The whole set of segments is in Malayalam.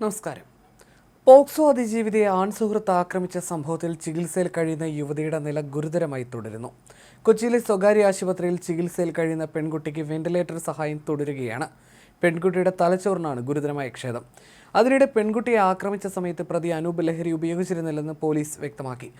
നമസ്കാരം. പോക്സോ അതിജീവിതയെ ആൺസുഹൃത്ത് ആക്രമിച്ച സംഭവത്തിൽ ചികിത്സയിൽ കഴിയുന്ന യുവതിയുടെ നില ഗുരുതരമായി തുടരുന്നു. കൊച്ചിയിലെ സ്വകാര്യ ആശുപത്രിയിൽ ചികിത്സയിൽ കഴിയുന്ന പെൺകുട്ടിക്ക് വെന്റിലേറ്റർ സഹായം തുടരുകയാണ്. പെൺകുട്ടിയുടെ തലച്ചോറിനാണ് ഗുരുതരമായ ക്ഷതം. അതിനിടെ പെൺകുട്ടിയെ ആക്രമിച്ച സമയത്ത് പ്രതി അനൂപ് ലഹരി ഉപയോഗിച്ചിരുന്നില്ലെന്ന് പോലീസ് വ്യക്തമാക്കി.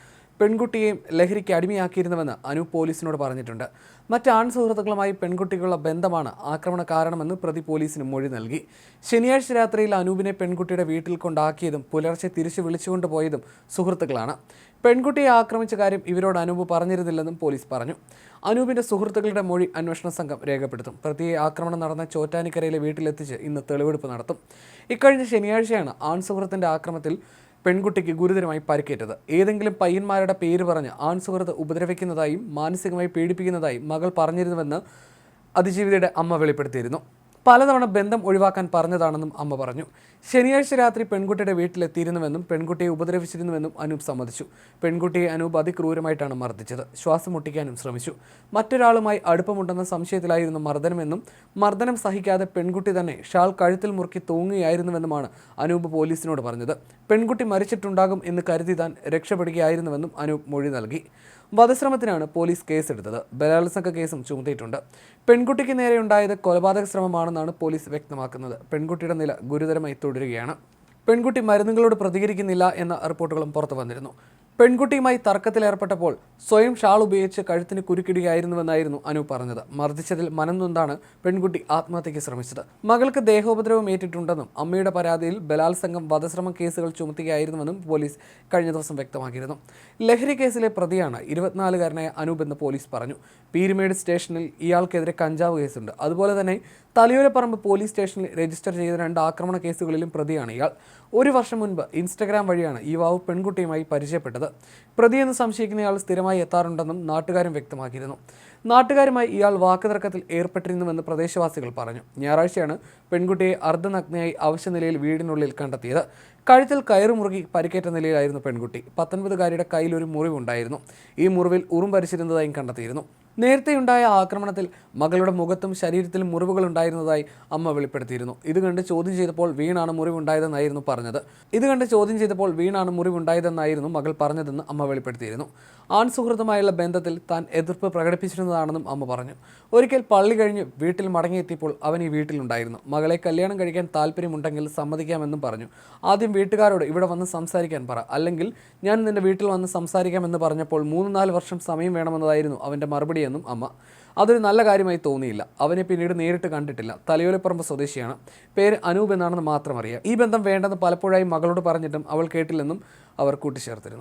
പെൺകുട്ടിയെയും ലഹരിക്ക് അടിമയാക്കിയിരുന്നുവെന്ന് അനൂപ് പോലീസിനോട് പറഞ്ഞിട്ടുണ്ട്. മറ്റ് ആൺ സുഹൃത്തുക്കളുമായി പെൺകുട്ടികളുടെ ബന്ധമാണ് ആക്രമണ കാരണമെന്ന് പ്രതി പോലീസിന് മൊഴി നൽകി. ശനിയാഴ്ച രാത്രിയിൽ അനൂപിനെ പെൺകുട്ടിയുടെ വീട്ടിൽ കൊണ്ടാക്കിയതും പുലർച്ചെ തിരിച്ചു വിളിച്ചുകൊണ്ടുപോയതും സുഹൃത്തുക്കളാണ്. പെൺകുട്ടിയെ ആക്രമിച്ച കാര്യം ഇവരോട് അനൂപ് പറഞ്ഞിരുന്നില്ലെന്നും പോലീസ് പറഞ്ഞു. അനൂപിന്റെ സുഹൃത്തുക്കളുടെ മൊഴി അന്വേഷണ സംഘം രേഖപ്പെടുത്തും. പ്രതിയെ ആക്രമണം നടന്ന ചോറ്റാനിക്കരയിലെ വീട്ടിലെത്തിച്ച് ഇന്ന് തെളിവെടുപ്പ് നടത്തും. ഇക്കഴിഞ്ഞ ശനിയാഴ്ചയാണ് ആൺ സുഹൃത്തിന്റെ ആക്രമത്തിൽ പെൺകുട്ടിക്ക് ഗുരുതരമായി പരിക്കേറ്റത്. ഏതെങ്കിലും പയ്യന്മാരുടെ പേര് പറഞ്ഞ് ആൺ സുഹൃത്ത് ഉപദ്രവിക്കുന്നതായും മാനസികമായി പീഡിപ്പിക്കുന്നതായും മകൾ പറഞ്ഞിരുന്നുവെന്ന് അതിജീവിതയുടെ അമ്മ വെളിപ്പെടുത്തിയിരുന്നു. പലതവണ ബന്ധം ഒഴിവാക്കാൻ പറഞ്ഞതാണെന്നും അമ്മ പറഞ്ഞു. ശനിയാഴ്ച രാത്രി പെൺകുട്ടിയുടെ വീട്ടിലെത്തിയിരുന്നുവെന്നും പെൺകുട്ടിയെ ഉപദ്രവിച്ചിരുന്നുവെന്നും അനൂപ് സമ്മതിച്ചു. പെൺകുട്ടിയെ അനൂപ് അതിക്രൂരമായിട്ടാണ് മർദ്ദിച്ചത്. ശ്വാസം മുട്ടിക്കാനും ശ്രമിച്ചു. മറ്റൊരാളുമായി അടുപ്പമുണ്ടെന്ന സംശയത്തിലായിരുന്നു മർദ്ദനമെന്നും മർദ്ദനം സഹിക്കാതെ പെൺകുട്ടി തന്നെ ഷാൾ കഴുത്തിൽ മുറുക്കി തൂങ്ങുകയായിരുന്നുവെന്നുമാണ് അനൂപ് പോലീസിനോട് പറഞ്ഞത്. പെൺകുട്ടി മരിച്ചിട്ടുണ്ടാകും എന്ന് കരുതി താൻ രക്ഷപ്പെടുകയായിരുന്നുവെന്നും അനൂപ് മൊഴി നൽകി. വധശ്രമത്തിനാണ് പോലീസ് കേസെടുത്തത്. ബലാത്സംഗ കേസും ചുമത്തിയിട്ടുണ്ട്. പെൺകുട്ടിക്ക് നേരെയുണ്ടായത് കൊലപാതക ശ്രമമാണെന്നാണ് പോലീസ് വ്യക്തമാക്കുന്നത്. പെൺകുട്ടിയുടെ നില ഗുരുതരമായി തുടരുകയാണ്. പെൺകുട്ടി മരുന്നുകളോട് പ്രതികരിക്കുന്നില്ല എന്ന റിപ്പോർട്ടുകളും പുറത്തു വന്നിരുന്നു. പെൺകുട്ടിയുമായി തർക്കത്തിലേർപ്പെട്ടപ്പോൾ സ്വയം ഷാൾ ഉപയോഗിച്ച് കഴുത്തിന് കുരുക്കിടുകയായിരുന്നുവെന്നായിരുന്നു അനു പറഞ്ഞത്. മർദ്ദിച്ചതിൽ മനം നൊന്താണ് പെൺകുട്ടി ആത്മഹത്യയ്ക്ക് ശ്രമിച്ചത്. മകൾക്ക് ദേഹോപദ്രവം ഏറ്റിട്ടുണ്ടെന്നും അമ്മയുടെ പരാതിയിൽ ബലാത്സംഗം വധശ്രമം കേസുകൾ ചുമത്തുകയായിരുന്നുവെന്നും പോലീസ് കഴിഞ്ഞ ദിവസം വ്യക്തമാക്കിയിരുന്നു. ലഹരി കേസിലെ പ്രതിയാണ് ഇരുപത്തിനാലുകാരനായ അനൂപ് എന്ന് പോലീസ് പറഞ്ഞു. പീരുമേട് സ്റ്റേഷനിൽ ഇയാൾക്കെതിരെ കഞ്ചാവ് കേസുണ്ട്. അതുപോലെ തന്നെ തലയോലപ്പറമ്പ് പോലീസ് സ്റ്റേഷനിൽ രജിസ്റ്റർ ചെയ്ത രണ്ട് ആക്രമണ കേസുകളിലും പ്രതിയാണ് ഇയാൾ. ഒരു വർഷം മുൻപ് ഇൻസ്റ്റഗ്രാം വഴിയാണ് യുവാവ് പെൺകുട്ടിയുമായി പരിചയപ്പെട്ടത്. പ്രതിയെന്ന് സംശയിക്കുന്നയാൾ സ്ഥിരമായി എത്താറുണ്ടെന്നും നാട്ടുകാരും വ്യക്തമാക്കിയിരുന്നു. നാട്ടുകാരുമായി ഇയാൾ വാക്കുതർക്കത്തിൽ ഏർപ്പെട്ടിരുന്നുവെന്ന് പ്രദേശവാസികൾ പറഞ്ഞു. ഞായറാഴ്ചയാണ് പെൺകുട്ടിയെ അർദ്ധനഗ്നയായി അവശ്യനിലയിൽ വീടിനുള്ളിൽ കണ്ടെത്തിയത്. കഴുത്തിൽ കയറുമുറുകി പരിക്കേറ്റ നിലയിലായിരുന്നു പെൺകുട്ടി. പത്തൊൻപതുകാരിയുടെ കയ്യിൽ ഒരു മുറിവുണ്ടായിരുന്നു. ഈ മുറിവിൽ ഉറും പരിച്ചിരുന്നതായും കണ്ടെത്തിയിരുന്നു. നേരത്തെയുണ്ടായ ആക്രമണത്തിൽ മകളുടെ മുഖത്തും ശരീരത്തിലും മുറിവുകൾ ഉണ്ടായിരുന്നതായി അമ്മ വെളിപ്പെടുത്തിയിരുന്നു. ഇത് കണ്ട് ചോദ്യം ചെയ്തപ്പോൾ വീണാണ് മുറിവുണ്ടായതെന്നായിരുന്നു പറഞ്ഞത്. ഇത് കണ്ട് ചോദ്യം ചെയ്തപ്പോൾ വീണാണ് മുറിവുണ്ടായതെന്നായിരുന്നു മകൾ പറഞ്ഞതെന്ന് അമ്മ വെളിപ്പെടുത്തിയിരുന്നു. ആൺ സുഹൃത്തുമായുള്ള ബന്ധത്തിൽ താൻ എതിർപ്പ് പ്രകടിപ്പിച്ചിരുന്നതാണെന്നും അമ്മ പറഞ്ഞു. ഒരിക്കൽ പള്ളി കഴിഞ്ഞ് വീട്ടിൽ മടങ്ങിയെത്തിയപ്പോൾ അവൻ ഈ വീട്ടിലുണ്ടായിരുന്നു. മകളെ കല്യാണം കഴിക്കാൻ താല്പര്യമുണ്ടെങ്കിൽ സമ്മതിക്കാമെന്നും പറഞ്ഞു. ആദ്യം വീട്ടുകാരോട് ഇവിടെ വന്ന് സംസാരിക്കാൻ പറ. അല്ലെങ്കിൽ ഞാൻ നിന്റെ വീട്ടിൽ വന്ന് സംസാരിക്കാമെന്ന് പറഞ്ഞപ്പോൾ മൂന്ന് നാല് വർഷം സമയം വേണമെന്നതായിരുന്നു അവന്റെ മറുപടിയെന്നും അമ്മ. അതൊരു നല്ല കാര്യമായി തോന്നിയില്ല. അവനെ പിന്നീട് നേരിട്ട് കണ്ടിട്ടില്ല. തലയോലപ്പറമ്പ് സ്വദേശിയാണ്. പേര് അനൂപ് എന്നാണെന്ന് മാത്രം അറിയാം. ഈ ബന്ധം വേണ്ടെന്ന് പലപ്പോഴായി മകളോട് പറഞ്ഞിട്ടും അവൾ കേട്ടില്ലെന്നും അവർ കൂട്ടിച്ചേർത്തിരുന്നു.